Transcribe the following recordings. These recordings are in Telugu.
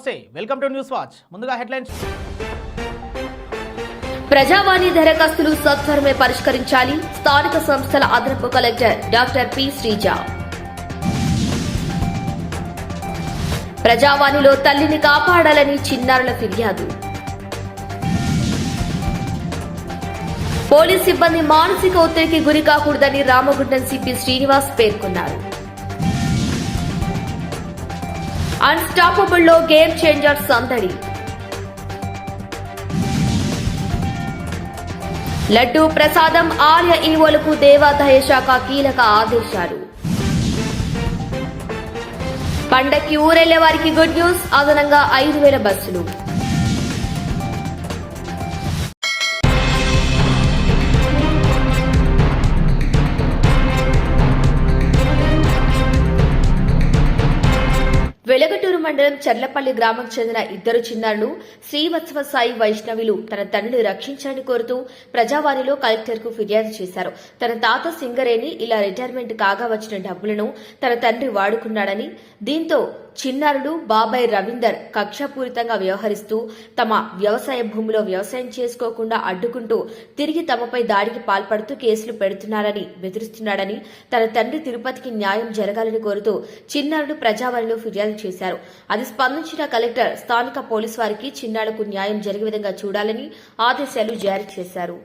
నమస్తే వెల్కమ్ టు న్యూస్ వాచ్. ముందుగా హెడ్లైన్స్. ప్రజావాణి దరఖాస్తులు సత్వరమే పరిష్కరించాలి స్థానిక సంస్థల అదనపు కలెక్టర్ డాక్టర్ పి. శ్రీజ. ప్రజావాణిలో తల్లిని కాపాడాలని చిన్నారుల ఫిర్యాదు. పోలీస్ సిబ్బంది మానసిక ఒత్తిడికి గురి కాకూడదని రామగుండం సిపి శ్రీనివాస్ పేర్కొన్నారు. అన్స్టాపబుల్లో గేమ్ చేంజర్ సందడి. లడ్డూ ప్రసాదం ఆలయ ఈవోలకు దేవాదాయ శాఖ కీలక ఆదేశాలు. పండక్కి ఊరెళ్ళే వారికి గుడ్ న్యూస్ అదనంగా ఐదు వేల బస్సులు. మండలం చర్లపల్లి గ్రామంకు చెందిన ఇద్దరు చిన్నారులు శ్రీవత్సవ సాయి వైష్ణవులు తన తండ్రిని రక్షించాలని కోరుతూ ప్రజావాణిలో కలెక్టర్కు ఫిర్యాదు చేశారు. తన తాత సింగరేణి ఇలా రిటైర్మెంట్ కాగా వచ్చిన డబ్బులను తన తండ్రి వాడుకున్నాడని దీంతో చిన్నారులు బాబాయ్ రవీందర్ కక్షపూరితంగా వ్యవహరిస్తూ తమ వ్యవసాయ భూమిలో వ్యవసాయం చేసుకోకుండా అడ్డుకుంటూ తిరిగి తమపై దాడికి పాల్పడుతూ కేసులు పెడుతున్నారని బెదిరిస్తున్నాడని తన తండ్రి తిరుపతికి న్యాయం జరగాలని కోరుతూ చిన్నారులు ప్రజావాణిలో ఫిర్యాదు చేశారు. అది స్పందించిన కలెక్టర్ స్థానిక పోలీసు వారికి చిన్నారులకు న్యాయం జరిగే విధంగా చూడాలని ఆదేశాలు జారీ చేశారు.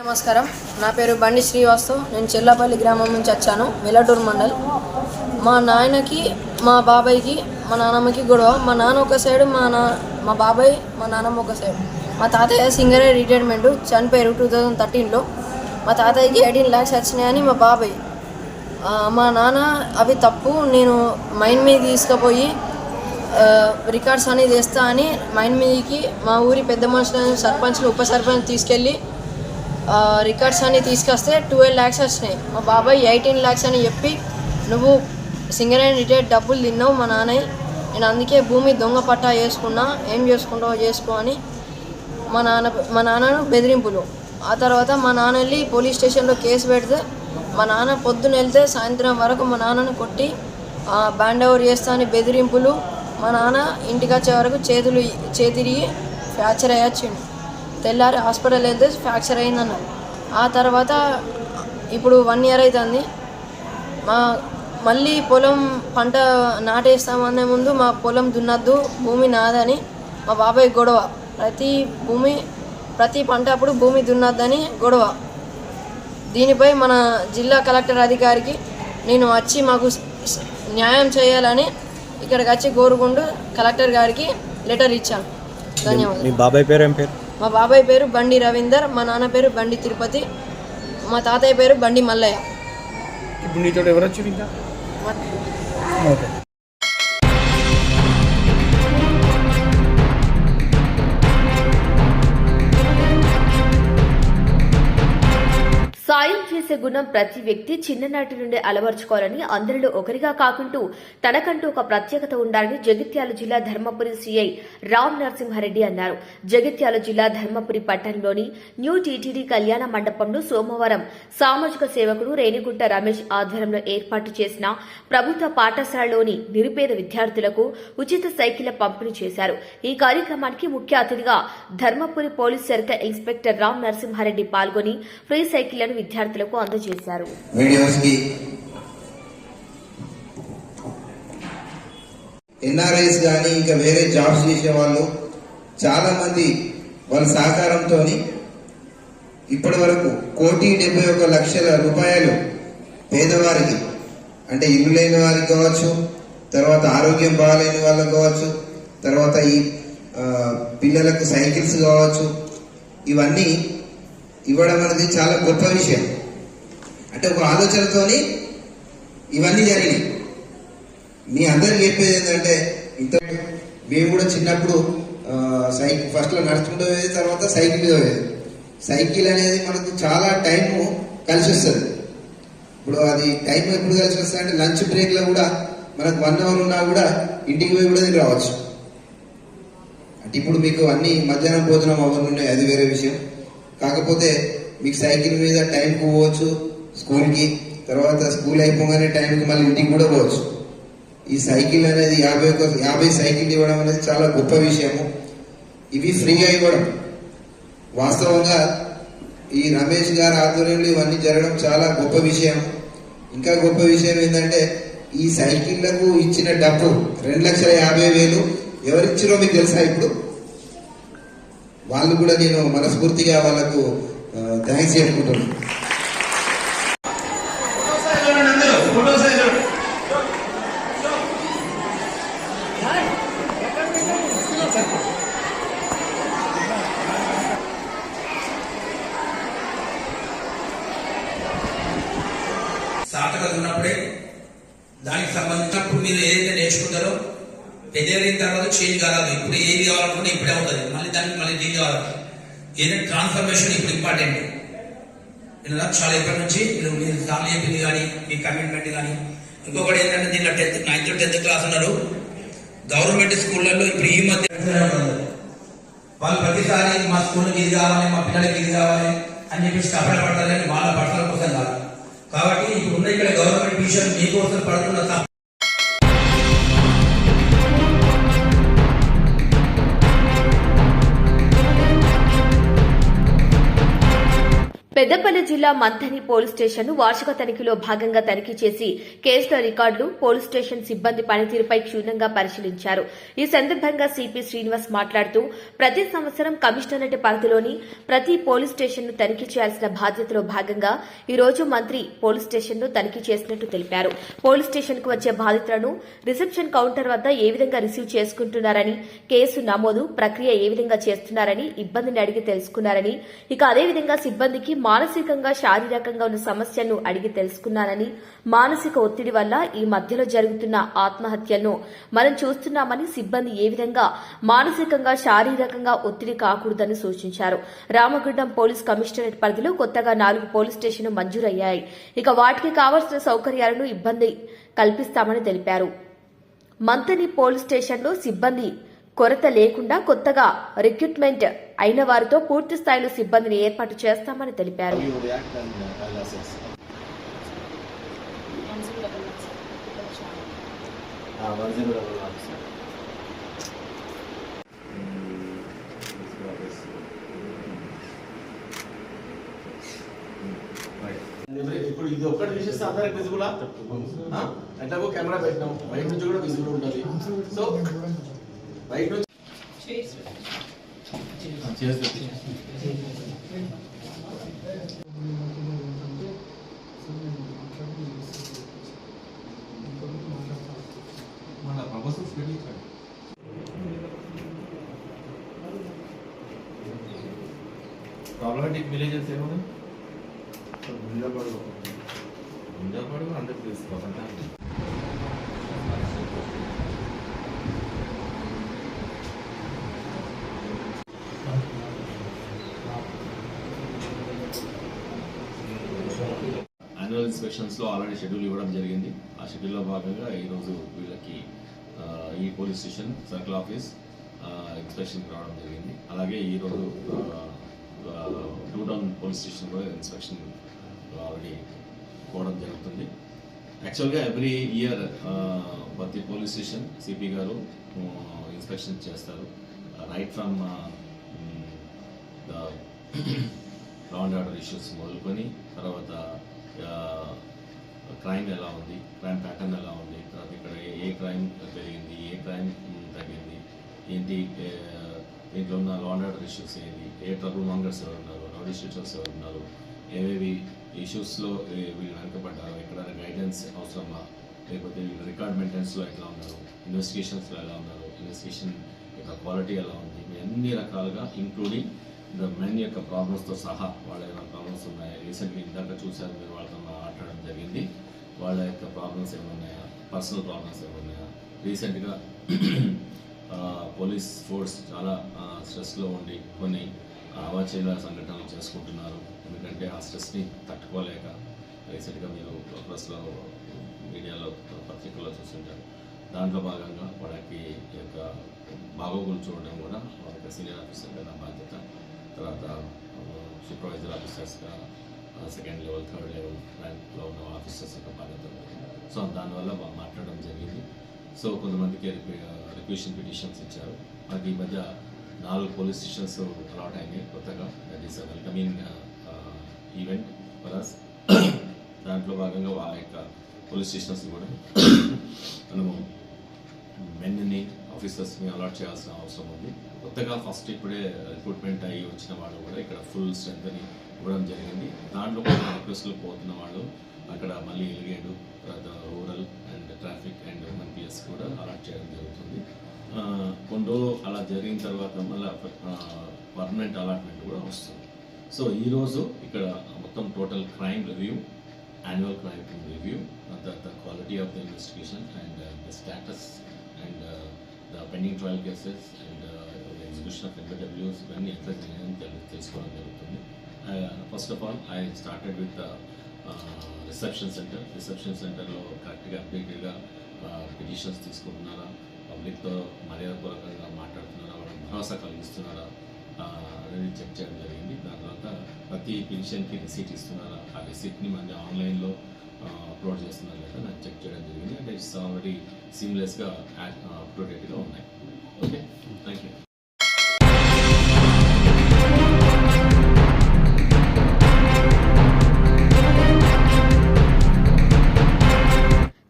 నమస్కారం. నా పేరు బండి శ్రీవాస్తవ్. నేను చెల్లపల్లి గ్రామం నుంచి వచ్చాను. వెల్లటూరు మండల్. మా నాయనకి మా బాబాయ్కి మా నాన్నమ్మకి గొడవ. మా నాన్న ఒక సైడ్ మా నా మా బాబాయ్ మా నాన్నమ్మ ఒక సైడ్ మా తాతయ్య సింగరే రిటైర్మెంట్. చనిపోయారు టూ థౌజండ్ థర్టీన్లో. మా తాతయ్యకి ఎయిటీన్ ల్యాక్స్ వచ్చినాయని మా బాబాయ్. మా నాన్న అవి తప్పు. నేను మైండ్ మీద తీసుకుపోయి రికార్డ్స్ అనేది వేస్తా అని మైండ్ మీదకి మా ఊరి పెద్ద మనుషులను సర్పంచ్లు ఉప సర్పంచ్ తీసుకెళ్ళి రికార్డ్స్ అన్ని తీసుకొస్తే ట్వెల్వ్ ల్యాక్స్ వచ్చినాయి. మా బాబాయ్ ఎయిటీన్ ల్యాక్స్ అని చెప్పి నువ్వు సింగర్ అండ్ రిటైర్డ్ డబ్బులు తిన్నావు మా నాన్నయ్య నేను అందుకే భూమి దొంగ పట్టా చేసుకున్నా ఏం చేసుకుంటావో చేసుకో అని మా నాన్న మా నాన్నను బెదిరింపులు. ఆ తర్వాత మా నాన్న వెళ్ళి పోలీస్ స్టేషన్లో కేసు పెడితే మా నాన్న పొద్దున వెళ్తే సాయంత్రం వరకు మా నాన్నను కొట్టి బ్యాండ్ ఓవర్ చేస్తా అని బెదిరింపులు. మా నాన్న ఇంటికి వచ్చే వరకు చేతులు చేతిరిగి ఫ్రాక్చర్ అయ్యొచ్చిండు. తెల్లారి హాస్పిటల్ వెళ్తే ఫ్రాక్చర్ అయిందన్నారు ఆ తర్వాత ఇప్పుడు వన్ ఇయర్ అవుతుంది మా మళ్ళీ పొలం పంట నాటేస్తామనే ముందు మా పొలం దున్నద్దు భూమి నాదని మా బాబాయ్ గొడవ. ప్రతి భూమి ప్రతి పంట అప్పుడు భూమి దున్నద్దని గొడవ. దీనిపై మన జిల్లా కలెక్టర్ అధికారికి నేను వచ్చి మాకు న్యాయం చేయాలని ఇక్కడికి వచ్చి కోరుకుంటూ కలెక్టర్ గారికి లెటర్ ఇచ్చాను. ధన్యవాదాలు. మీ బాబాయ్ పేరు ఏం పేరు? మా బాబాయ్ పేరు బండి రవీందర్ మా నాన్న పేరు బండి తిరుపతి మా తాతయ్య పేరు బండి మల్లయ్య. ఇప్పుడు నీతో ఎవరు వచ్చి ఇంకా? ఓకే. చేసే గుణం ప్రతి వ్యక్తి చిన్ననాటి నుండి అలవర్చుకోవాలని అందరిలో ఒకరిగా కాకుంటూ తనకంటూ ఒక ప్రత్యేకత ఉండాలని జగిత్యాల జిల్లా ధర్మపురి సిఐ రామ్ నరసింహారెడ్డి అన్నారు. జగిత్యాల జిల్లా ధర్మపురి పట్టణంలోని న్యూ టీటీడీ కళ్యాణ మండపంలో సోమవారం సామాజిక సేవకుడు రేణిగుంట రమేష్ ఆధ్వర్యంలో ఏర్పాటు చేసిన ప్రభుత్వ పాఠశాలలోని నిరుపేద విద్యార్థులకు ఉచిత సైకిళ్ళ పంపిణీ చేశారు. ఈ కార్యక్రమానికి ముఖ్య అతిథిగా ధర్మపురి పోలీస్ శాఖ ఇన్స్పెక్టర్ రామ్ నరసింహారెడ్డి పాల్గొని ఫ్రీ సైకిళ్ళను విద్యార్థులకు అందజేశారు. ఎన్ఆర్ఐస్ కానీ ఇంకా వేరే జాబ్స్ చేసే వాళ్ళు చాలా మంది వాళ్ళ సహకారంతో ఇప్పటి వరకు కోటి డెబ్బై ఒక లక్షల రూపాయలు పేదవారికి అంటే ఇల్లు లేని వారికి కావచ్చు తర్వాత ఆరోగ్యం బాగాలేని వాళ్ళకి కావచ్చు తర్వాత ఈ పిల్లలకు సైకిల్స్ కావచ్చు ఇవన్నీ ఇవ్వడం అనేది చాలా గొప్ప విషయం. అంటే ఒక ఆలోచనతోని ఇవన్నీ జరిగినాయి. మీ అందరికి చెప్పేది ఏంటంటే ఇంత మేము కూడా చిన్నప్పుడు సైకిల్ ఫస్ట్లో నడుచుకుంటూ పోయేది తర్వాత సైకిల్ మీద పోయేది. సైకిల్ అనేది మనకు చాలా టైం కలిసి వస్తుంది. ఇప్పుడు అది టైం ఎప్పుడు కలిసి వస్తుంది అంటే లంచ్ బ్రేక్లో కూడా మనకు వన్ అవర్ ఉన్నా కూడా ఇంటికి పోయి కూడా తిని రావచ్చు. అంటే ఇప్పుడు మీకు అన్ని మధ్యాహ్నం భోజనం అవన్నీ ఉన్నాయి అది వేరే విషయం. కాకపోతే మీకు సైకిల్ మీద టైంకి పోవచ్చు స్కూల్కి తర్వాత స్కూల్ అయిపోగానే టైంకి మళ్ళీ ఇంటికి కూడా పోవచ్చు. ఈ సైకిల్ అనేది యాభై ఒక యాభై సైకిల్ ఇవ్వడం అనేది చాలా గొప్ప విషయము. ఇవి ఫ్రీగా ఇవ్వడం. వాస్తవంగా ఈ రమేష్ గారి ఆధ్వర్యంలో ఇవన్నీ జరగడం చాలా గొప్ప విషయం. ఇంకా గొప్ప విషయం ఏంటంటే ఈ సైకిళ్ళకు ఇచ్చిన డబ్బు రెండు లక్షల యాభై వేలు ఎవరిచ్చినో మీకు తెలుసా ఇప్పుడు? వాళ్ళు కూడా నేను మనస్ఫూర్తిగా వాళ్ళకు థ్యాంక్స్ చెప్పుకుంటున్నాను సార్థకత ఉన్నప్పుడే దానికి సంబంధించినప్పుడు మీరు ఏదైతే నేర్చుకుంటారో పెద్దరిన తర్వాత చేంజ్ కాదు ఇప్పుడు ఏది కావాలనుకుంటే ఇప్పుడే ఉంటుంది మళ్ళీ దానికి మళ్ళీ దీన్ని కావాలి ఏదైనా ట్రాన్స్ఫర్మేషన్ ఇప్పుడు ఇంపార్టెంట్ నేను చాలా ఎప్పటి నుంచి మీరు మీ ఫ్యామిలీ చెప్పింది కానీ మీ కమిట్మెంట్ కానీ. ఇంకొకటి ఏంటంటే దీంట్లో టెన్త్ నైన్త్ టెన్త్ క్లాస్ ఉన్నారు. గవర్నమెంట్ స్కూళ్ళల్లో ఇప్పుడు ఈ మధ్య వాళ్ళు ప్రతిసారి మా స్కూల్కి ఇది కావాలి మా పిల్లలకి ఇది కావాలి అని చెప్పేసి కపడ వాళ్ళ పర్సనల్ కోసం కాదు. కాబట్టి ఇప్పుడు ఉన్న ఇక్కడ గవర్నమెంట్ విషయం మీకోసం పడుతున్న పెద్దపల్లి జిల్లా మంథని పోలీస్ స్టేషన్ వార్షిక తనిఖీలో భాగంగా తనిఖీ చేసి కేసుల రికార్డులు పోలీస్ స్టేషన్ సిబ్బంది పనితీరుపై క్షుణ్ణంగా పరిశీలించారు. ఈ సందర్భంగా సిపి శ్రీనివాస్ మాట్లాడుతూ ప్రతి సంవత్సరం కమిషనరేట్ పరిధిలోని ప్రతి పోలీస్ స్టేషన్ను తనిఖీ చేయాల్సిన బాధ్యతలో భాగంగా ఈ రోజు మంత్రి పోలీస్ స్టేషన్ను తనిఖీ చేసినట్టు తెలిపారు. పోలీస్ స్టేషన్కు వచ్చే బాధితులను రిసెప్షన్ కౌంటర్ వద్ద ఏ విధంగా రిసీవ్ చేసుకుంటున్నారని కేసు నమోదు ప్రక్రియ ఏ విధంగా చేస్తున్నారని ఇబ్బందిని అడిగి తెలుసుకున్నారని ఇక అదేవిధంగా సిబ్బందికి మానసికంగా శారీరకంగా ఉన్న సమస్యను అడిగి తెలుసుకున్నానని మానసిక ఒత్తిడి వల్ల ఈ మధ్యలో జరుగుతున్న ఆత్మహత్యలను మనం చూస్తున్నామని సిబ్బంది ఏ విధంగా మానసికంగా శారీరకంగా ఒత్తిడి కాకూడదని సూచించారు. రామగుడ్డం పోలీస్ కమిషనరేట్ పరిధిలో కొత్తగా నాలుగు పోలీస్ స్టేషన్లు మంజూరయ్యాయి. ఇక వాటికి కావాల్సిన సౌకర్యాలను ఇబ్బంది కల్పిస్తామని తెలిపారు. మంతని పోలీస్ స్టేషన్లో సిబ్బంది కొరత లేకుండా కొత్తగా రిక్రూట్మెంట్ అయిన వారితో పూర్తి స్థాయిలో సిబ్బందిని ఏర్పాటు చేస్తామని తెలిపారు. ఇప్పుడు ఇది ఒక్కటి చూసేస్తే అందరికి విజిబుల్ ఎట్లాగో కెమెరా పెట్టినాం. బయట నుంచి కూడా విజిబుల్ ఉంటుంది. సో బయట నుంచి మన ప్రపోజల్స్ పెట్టి ప్రాబ్లమాటిక్ విలేజెస్ ఏమున్నాయి గుంజాపాడు గుంజాపాడు అందరికి తెలుసుకోవాలి ఇన్స్పెక్షన్స్లో ఆల్రెడీ షెడ్యూల్ ఇవ్వడం జరిగింది. ఆ షెడ్యూల్లో భాగంగా ఈరోజు వీళ్ళకి ఈ పోలీస్ స్టేషన్ సర్కిల్ ఆఫీస్ ఇన్స్పెక్షన్కి రావడం జరిగింది. అలాగే ఈరోజు టూ టౌన్ పోలీస్ స్టేషన్ కూడా ఇన్స్పెక్షన్ ఆల్రెడీ పోవడం జరుగుతుంది. యాక్చువల్గా ఎవ్రీ ఇయర్ ప్రతి పోలీస్ స్టేషన్ సిపి గారు ఇన్స్పెక్షన్ చేస్తారు. Right from the law order issues మొదలుకొని తర్వాత క్రైమ్ ఎలా ఉంది? క్రైమ్ ప్యాటర్న్ ఎలా ఉంది? తర్వాత ఇక్కడ ఏ- క్రైమ్ పెరిగింది ఏ క్రైమ్ తగ్గింది? ఏంటి దీంట్లో ఉన్న లా అండ్ ఆర్డర్ ఇష్యూస్ ఏంటి? ఏ ట్రబుల్ మాంగర్స్ ఎవరు ఉన్నారు? రౌడీ షీటర్స్ ఎవరు ఉన్నారు? ఏవేవి ఇష్యూస్లో వీళ్ళు వెనకబడ్డారు? ఎక్కడ గైడెన్స్ అవసరమా? లేకపోతే వీళ్ళు రికార్డ్ మెయింటెనెన్స్లో ఎట్లా ఉన్నారు? ఇన్వెస్టిగేషన్స్లో ఎలా ఉన్నారు? ఇన్వెస్టిగేషన్ యొక్క క్వాలిటీ ఎలా ఉంది? అన్ని రకాలుగా ఇంక్లూడింగ్ మెన్ యొక్క ప్రాబ్లమ్స్తో సహా వాళ్ళ ఏమైనా ప్రాబ్లమ్స్ ఉన్నాయా? రీసెంట్గా ఇందాక చూశారు మీరు వాళ్ళతో మాట్లాడడం జరిగింది. వాళ్ళ యొక్క ప్రాబ్లమ్స్ ఏమున్నాయా? పర్సనల్ ప్రాబ్లమ్స్ ఏమున్నాయా? రీసెంట్గా పోలీస్ ఫోర్స్ చాలా స్ట్రెస్లో ఉండి కొన్ని అవాచీల సంఘటనలు చేసుకుంటున్నారు. ఎందుకంటే ఆ స్ట్రెస్ని తట్టుకోలేక రీసెంట్గా మీరు ప్రెస్లో మీడియాలో పత్రికల్లో చూస్తుంటారు. దాంట్లో భాగంగా వాళ్ళకి ఈ యొక్క బాగోగులు చూడడం కూడా వాళ్ళకి సీనియర్ ఆఫీసర్ నా బాధ్యత. తర్వాత సూపర్వైజర్ ఆఫీసర్స్గా సెకండ్ లెవెల్ థర్డ్ లెవెల్ ర్యాంక్లో ఉన్న ఆఫీసర్స్ యొక్క బాధ్యత సో దానివల్ల మాట్లాడడం జరిగింది. సో కొంతమందికి రిక్వేషన్ పిటిషన్స్ ఇచ్చారు. మనకి ఈ మధ్య నాలుగు పోలీస్ స్టేషన్స్ అలాట్ అయినాయి కొత్తగా. That is welcoming event plus us దాంట్లో భాగంగా ఆ యొక్క పోలీస్ స్టేషన్స్ కూడా మనము మెన్ని ఆఫీసర్స్ని అలాట్ చేయాల్సిన అవసరం ఉంది. కొత్తగా ఫస్ట్ ఇప్పుడే రిక్రూట్మెంట్ అయ్యి వచ్చిన వాళ్ళు కూడా ఇక్కడ ఫుల్ స్ట్రెంత్ని ఇవ్వడం జరిగింది. దాంట్లో కూడా రిక్వెస్ట్లు పోతున్న వాళ్ళు అక్కడ మళ్ళీ ఎలిగేడు తర్వాత rural and traffic and MPS కూడా అలాట్ చేయడం జరుగుతుంది. కొన్ని రోజులు అలా జరిగిన తర్వాత మళ్ళీ పర్మనెంట్ అలాట్మెంట్ కూడా వస్తుంది. సో ఈరోజు ఇక్కడ మొత్తం total crime review annual crime review, uh, the, the quality of the investigation and uh, the status and uh, the pending trial cases and uh, exhibition execution ఇవన్నీ ఎట్లా చేయాలని తెలు- తెలుసుకోవడం జరుగుతుంది first of all I started with reception centre reception సెంటర్లో కరెక్ట్గా అప్డేటెడ్గా పిటిషన్స్ తీసుకుంటున్నారా పబ్లిక్తో మర్యాదపూర్వకంగా మాట్లాడుతున్నారా వాళ్ళకి భరోసా కలిగిస్తున్నారా అనేది చెక్ చేయడం జరిగింది దాని తర్వాత ప్రతి పిటిషన్కి రిసీట్ ఇస్తున్నారా ఆ రిసీట్ని మన ఆన్లైన్లో అప్లోడ్ చేస్తున్నారు లేదా నాకు చెక్ చేయడం జరిగింది అంటే ఇట్స్ ఆల్రెడీ సీమ్లెస్గా అప్ టు డేట్గా ఉన్నాయి ఓకే థ్యాంక్ యూ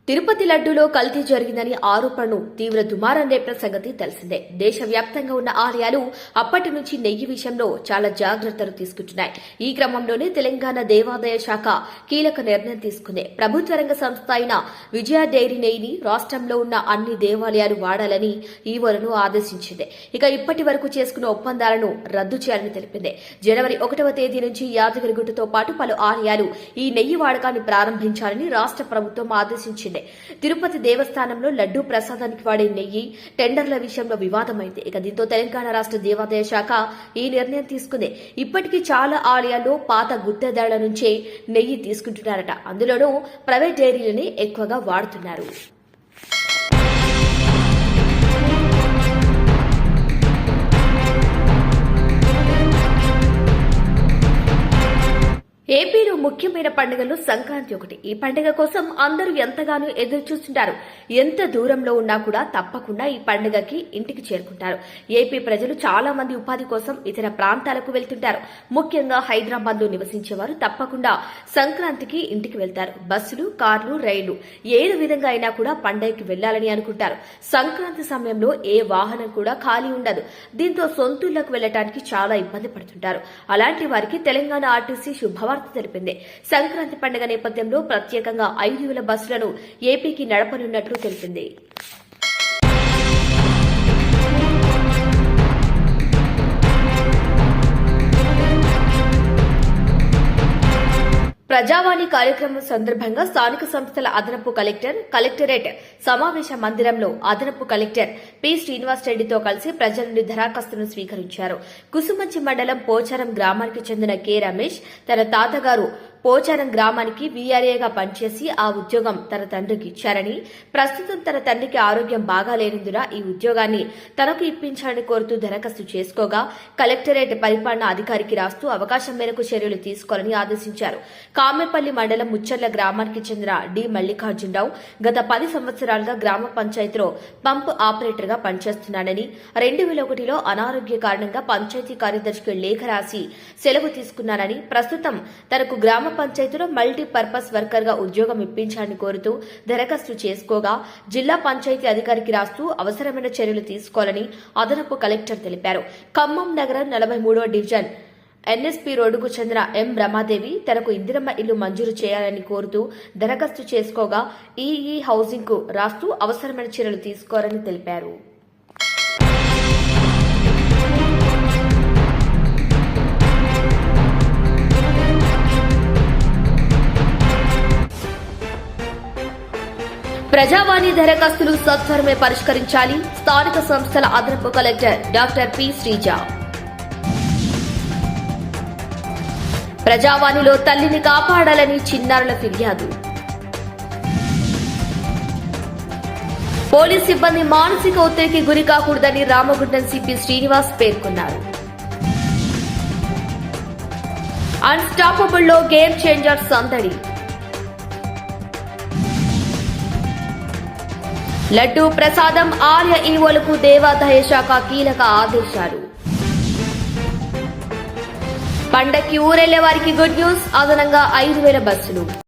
తిరుపతి లడ్డూలో కల్తీ జరిగిందని ఆరోపణను తీవ్ర దుమారం రేపిన సంగతి తెలిసిందే. దేశవ్యాప్తంగా ఉన్న ఆలయాలు అప్పటి నుంచి నెయ్యి విషయంలో చాలా జాగ్రత్తలు తీసుకుంటున్నాయి. ఈ క్రమంలోనే తెలంగాణ దేవాదాయ శాఖ కీలక నిర్ణయం తీసుకుంది. ప్రభుత్వ రంగ సంస్థ అయిన విజయ డైరీ నెయ్యిని రాష్ట్రంలో ఉన్న అన్ని దేవాలయాలు వాడాలని ఈవోలను ఆదేశించింది. ఇక ఇప్పటి వరకు చేసుకున్న ఒప్పందాలను రద్దు చేయాలని తెలిపింది. జనవరి ఒకటవ తేదీ నుంచి యాదగిరిగుట్టతో పాటు పలు ఆలయాలు ఈ నెయ్యి వాడకాన్ని ప్రారంభించాలని రాష్ట్ర ప్రభుత్వం ఆదేశించింది. తిరుపతి దేవస్థానంలో లడ్డూ ప్రసాదానికి వాడే నెయ్యి టెండర్ల విషయంలో వివాదమైంది. ఇక దీంతో తెలంగాణ రాష్ట్ర దేవాదాయ శాఖ ఈ నిర్ణయం తీసుకుంది. ఇప్పటికీ చాలా ఆలయాల్లో పాత గుత్తేదాళ్ళ నుంచే నెయ్యి తీసుకుంటున్నారట. అందులోనూ ప్రైవేట్ డైరీలని ఎక్కువగా వాడుతున్నారు. ఏపీలో ముఖ్యమైన పండుగలు సంక్రాంతి ఒకటి. ఈ పండుగ కోసం అందరూ ఎంతగానో ఎదురు చూస్తుంటారు ఎంత దూరంలో ఉన్నా కూడా తప్పకుండా ఈ పండుగకి ఇంటికి చేరుకుంటారు. ఏపీ ప్రజలు చాలా మంది ఉపాధి కోసం ఇతర ప్రాంతాలకు వెళ్తుంటారు. ముఖ్యంగా హైదరాబాద్లో నివసించేవారు తప్పకుండా సంక్రాంతికి ఇంటికి వెళ్తారు. బస్సులు కార్లు రైళ్ళు ఏడు విధంగా అయినా కూడా పండగకి వెళ్ళాలని అనుకుంటారు. సంక్రాంతి సమయంలో ఏ వాహనం కూడా ఖాళీ ఉండదు. దీంతో సొంతూళ్ళకు వెళ్ళడానికి చాలా ఇబ్బంది పడుతుంటారు. అలాంటి వారికి తెలంగాణ ఆర్టీసీ శుభవార్త తెలిపింది. సంక్రాంతి పండుగ నేపథ్యంలో ప్రత్యేకంగా ఐదు వేల బస్సులను ఏపీకి నడపనున్నట్లు తెలిపింది. ప్రజావాణి కార్యక్రమం సందర్భంగా స్థానిక సంస్థల అదనపు కలెక్టర్ కలెక్టరేట్ సమావేశ మందిరంలో అదనపు కలెక్టర్ పి. శ్రీనివాస్ రెడ్డితో కలిసి ప్రజల నుండి దరఖాస్తును స్వీకరించారు. కుసుమంచి మండలం పోచారం గ్రామానికి చెందిన కె. రమేష్ తన తాతగారు పోచారం గ్రామానికి వీఆర్ఏగా పనిచేసి ఆ ఉద్యోగం తన తండ్రికి ఇచ్చారని ప్రస్తుతం తన తండ్రికి ఆరోగ్యం బాగా లేనందున ఈ ఉద్యోగాన్ని తనకు ఇప్పించాలని కోరుతూ దరఖాస్తు చేసుకోగా కలెక్టరేట్ పరిపాలనా అధికారికి రాస్తూ అవకాశం మేరకు చర్యలు తీసుకోవాలని ఆదేశించారు. కామెపల్లి మండలం ముచ్చర్ల గ్రామానికి చెందిన డి. మల్లికార్జునరావు గత పది సంవత్సరాలుగా గ్రామ పంచాయతీలో పంప్ ఆపరేటర్గా పనిచేస్తున్నానని రెండు వేల ఒకటిలో అనారోగ్య కారణంగా పంచాయతీ కార్యదర్శికి లేఖ రాసి సెలవు తీసుకున్నానని ప్రస్తుతం తనకు గ్రామ పంచాయతీలో మల్టీపర్పస్ వర్కర్గా ఉద్యోగం ఇప్పించాలని కోరుతూ దరఖాస్తు చేసుకోగా జిల్లా పంచాయతీ అధికారికి రాస్తూ అవసరమైన చర్యలు తీసుకోవాలని అదనపు కలెక్టర్ తెలిపారు. ఖమ్మం నగరం నలభై మూడవ డివిజన్ ఎన్ఎస్పీ రోడ్డుకు చెందిన ఎం రమాదేవి తనకు ఇందిరమ్మ ఇల్లు మంజూరు చేయాలని కోరుతూ దరఖాస్తు చేసుకోగా ఈఈ హౌసింగ్కు రాస్తూ అవసరమైన చర్యలు తీసుకోవాలని తెలిపారు. ప్రజావాణి దరఖాస్తులు సత్వరమే పరిష్కరించాలి. స్థానిక సంస్థల అదనపు కలెక్టర్ డాక్టర్ పి. శ్రీజ. ప్రజావాణిలో తల్లిని కాపాడాలని చిన్నారుల ఫిర్యాదు. పోలీస్ సిబ్బంది మానసిక ఒత్తిడికి గురి కాకూడదని రామగుండం సిపి శ్రీనివాస్ పేర్కొన్నారు. అన్స్టాపబుల్లో గేమ్ చేంజర్ సందడి. లడ్డూ ప్రసాదం ఆర్య ఈవోలకు దేవాదాయ శాఖ కీలక ఆదేశాలు. పండక్కి ఊరెళ్ళే వారికి గుడ్ న్యూస్. అదనంగా ఐదు వేల బస్సులు.